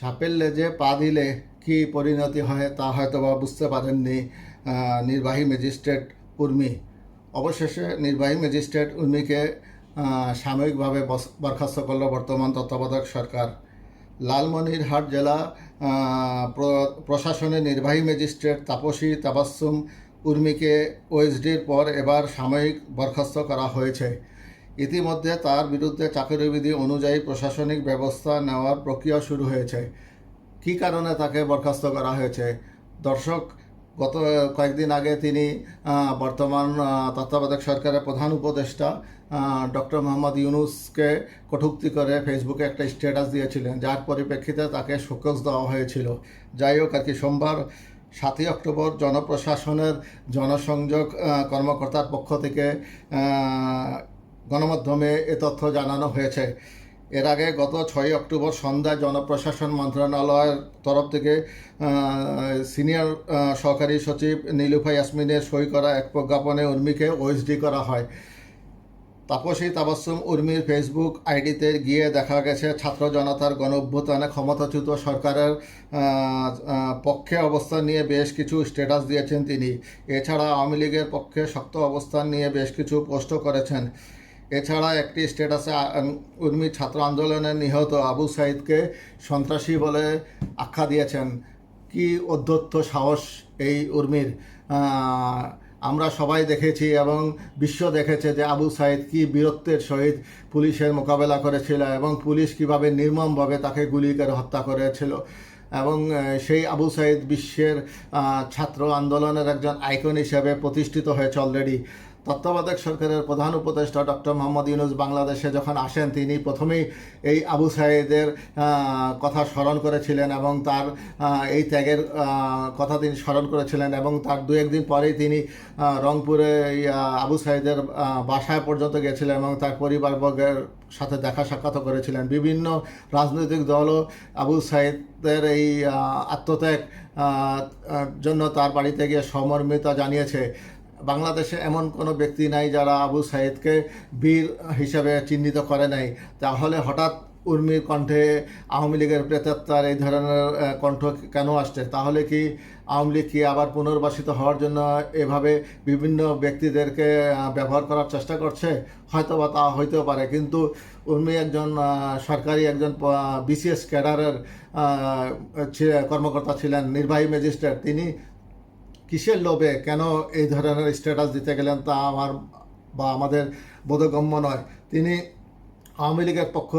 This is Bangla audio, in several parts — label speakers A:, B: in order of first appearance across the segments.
A: সাপের লেজে পা দিলে কি পরিণতি হয় তা হয়তো বা বুঝতে পারেননি নির্বাহী ম্যাজিস্ট্রেট উর্মি। অবশেষে নির্বাহী ম্যাজিস্ট্রেট উর্মিকে সাময়িকভাবে বরখাস্ত করল বর্তমান তত্ত্বাবধায়ক সরকার। লালমনিরহাট জেলা প্র- প্রশাসনের নির্বাহী ম্যাজিস্ট্রেট তাপসী তাবাসুম উর্মিকে ওএসডির পর এবার সাময়িক বরখাস্ত করা হয়েছে। ইতিমধ্যে তার বিরুদ্ধে চাকরিবিধি অনুযায়ী প্রশাসনিক ব্যবস্থা নেওয়ার প্রক্রিয়া শুরু হয়েছে। কী কারণে তাকে বরখাস্ত করা হয়েছে? দর্শক, গত কয়েকদিন আগে তিনি বর্তমান তত্ত্বাবধায়ক সরকারের প্রধান উপদেষ্টা ডক্টর মোহাম্মদ ইউনুসকে কটূক্তি করে ফেসবুকে একটা স্ট্যাটাস দিয়েছিলেন, যার পরিপ্রেক্ষিতে তাকে শোকজ দেওয়া হয়েছিল। যাই হোক, আর কি, সোমবার সাতই অক্টোবর জনপ্রশাসনের জনসংযোগ কর্মকর্তার পক্ষ থেকে গণমাধ্যমে এ তথ্য জানানো হয়েছে। এর আগে গত ছয়ই অক্টোবর সন্ধ্যায় জনপ্রশাসন মন্ত্রণালয়ের তরফ থেকে সিনিয়র সহকারী সচিব নীলুফা ইয়াসমিনের সই করা এক প্রজ্ঞাপনে উর্মিকে ওএসডি করা হয়। তাপসী তাবাসুম উর্মির ফেসবুক আইডিতে গিয়ে দেখা গেছে, ছাত্র জনতার গণ অভ্যুত্থানে ক্ষমতাচ্যুত সরকারের পক্ষে অবস্থান নিয়ে বেশ কিছু স্ট্যাটাস দিয়েছেন তিনি। এছাড়া আওয়ামী লীগের পক্ষে শক্ত অবস্থান নিয়ে বেশ কিছু পোস্টও করেছেন। এছাড়া একটি স্টেটাসে আ- উম, উর্মি ছাত্র আন্দোলনে নিহত আবু সাইদকে সন্ত্রাসী বলে আখ্যা দিয়েছেন। কি অধ্যত্ত সাহস এই উর্মির? আমরা সবাই দেখেছি এবং বিশ্ব দেখেছে যে আবু সাইদ কি বীরত্বের সহিত পুলিশের মোকাবেলা করেছিল এবং পুলিশ কীভাবে নির্মমভাবে তাকে গুলি করে হত্যা করেছিল। এবং সেই আবু সাইদ বিশ্বের ছাত্র আন্দোলনের একজন আইকন হিসেবে প্রতিষ্ঠিত হয়েছে অলরেডি তত্ত্বাবধায়ক সরকারের প্রধান উপদেষ্টা ডক্টর মোহাম্মদ ইউনুস বাংলাদেশে যখন আসেন তিনি প্রথমেই এই আবু সাইদের কথা স্মরণ করেছিলেন এবং তার এই ত্যাগের কথা তিনি স্মরণ করেছিলেন এবং তার দু একদিন পরেই তিনি রংপুরে এই, আবু সাইদের বাসায় পর্যন্ত গেছিলেন এবং তার পরিবারবর্গের সাথে দেখা সাক্ষাৎ করেছিলেন। বিভিন্ন রাজনৈতিক দলও আবু সাইদের এই আত্মত্যাগ জন্য তার বাড়িতে গিয়ে সমর্মিতা জানিয়েছে। বাংলাদেশে এমন কোনো ব্যক্তি নাই যারা আবু সাইদকে বীর হিসেবে চিহ্নিত করে নাই। তাহলে হঠাৎ উর্মির কণ্ঠে আওয়ামী লীগের প্রেতাত্মার এই ধরনের কণ্ঠ কেন আসছে? তাহলে কি আওয়ামী লীগ কি আবার পুনর্বাসিত হওয়ার জন্য এভাবে বিভিন্ন ব্যক্তিদেরকে ব্যবহার করার চেষ্টা করছে? হয়তো বা তা হইতেও পারে। কিন্তু উর্মি একজন সরকারি একজন বিসিএস ক্যাডারের কর্মকর্তা ছিলেন, নির্বাহী ম্যাজিস্ট্রেট। তিনি কিসের লোভে? কেন এই ধরনের স্ট্যাটাস দিতে গেলেন তা আমার বা আমাদের বোধগম্য নয়। তিনি আওয়ামী লীগের পক্ষ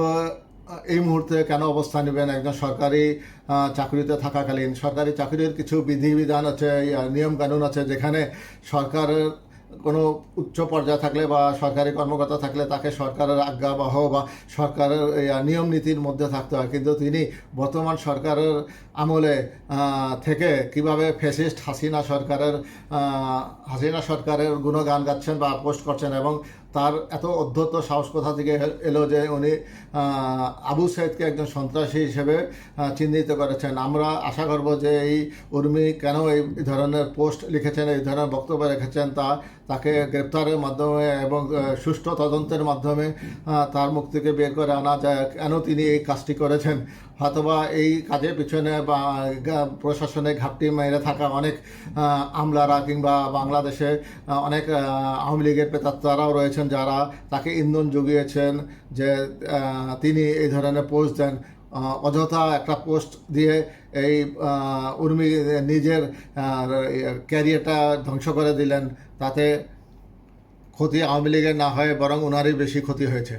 A: এই মুহূর্তে কেন অবস্থান নেবেন? একজন সরকারি চাকরিতে থাকাকালীন। সরকারি চাকরির কিছু বিধিবিধান আছে নিয়ম কানুন আছে, যেখানে সরকারের কোনো উচ্চ পর্যায়ে থাকলে বা সরকারি কর্মকর্তা থাকলে তাকে সরকারের আজ্ঞাবহ বা সরকারের নিয়ম নীতির মধ্যে থাকতে হয়। কিন্তু তিনি বর্তমান সরকারের আমলে থেকে কীভাবে ফেসিস্ট হাসিনা সরকারের হাসিনা সরকারের গুণগান গাচ্ছেন বা পোস্ট করছেন এবং তার এত অধ্যত্ত সাহস কোথা থেকে এলো যে উনি আবু সাইদকে একজন সন্ত্রাসী হিসেবে চিহ্নিত করেছেন। আমরা আশা করব যে এই উর্মি কেন এই ধরনের পোস্ট লিখেছেন, এই ধরনের বক্তব্য রেখেছেন তা তাকে গ্রেপ্তারের মাধ্যমে এবং সুষ্ঠু তদন্তের মাধ্যমে তার মুখ থেকে বের করে আনা যায়। কেন তিনি এই কাজটি করেছেন? হয়তোবা এই কাজের পিছনে বা প্রশাসনে ঘাপটি মেরে থাকা অনেক আমলারা কিংবা বাংলাদেশে অনেক আওয়ামী লীগের পেতাত্তারাও রয়েছেন যারা তাকে ইন্ধন জুগিয়েছেন যে তিনি এই ধরনের পোস্ট দেন। অযথা একটা পোস্ট দিয়ে এই উর্মি নিজের ক্যারিয়ারটা ধ্বংস করে দিলেন, তাতে ক্ষতি আওয়ামী লীগের না হয়, বরং ওনারই বেশি ক্ষতি হয়েছে।